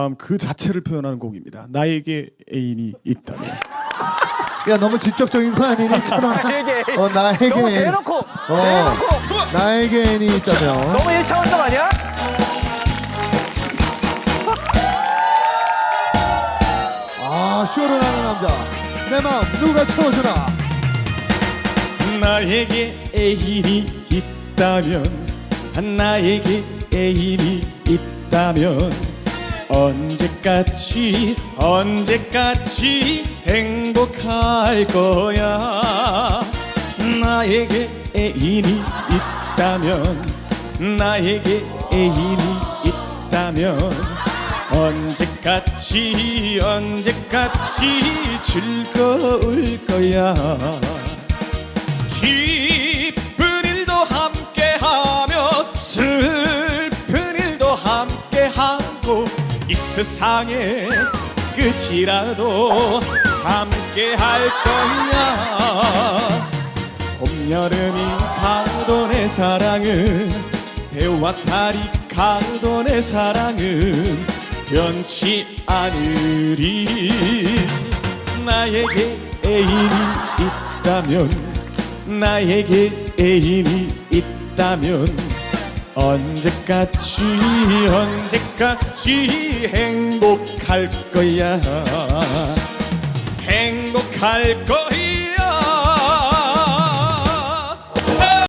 마음 그 자체를 표현하는 곡입니다. 나에게 애인이 있다면. 야 너무 직접적인 거 아니니? 나에게 어 나에게 너무. 대놓고 어 대놓고 나에게 애인이 있다면. 너무 1차원 적 아니야? 아 쇼를 하는 남자. 내 마음 누가 채워주나? 나에게 애인이 있다면 나에게 애인이 있다면 언제까지 언제까지 행복할 거야? 나에게 애인이 있다면 나에게 애인이 있다면 언제까지 언제까지 즐거울 거야? 기쁜 일도 함께하며 슬픈 일도 함께하고 이 세상의 끝이라도 함께 할 거야 봄 여름이 가도 내 사랑은 배와 달이 가도 내 사랑은 변치 않으리. 나에게 애인이 있다면 나에게 애인이 있다면 언제까지 언제까지 행복할 거야? 행복할 거야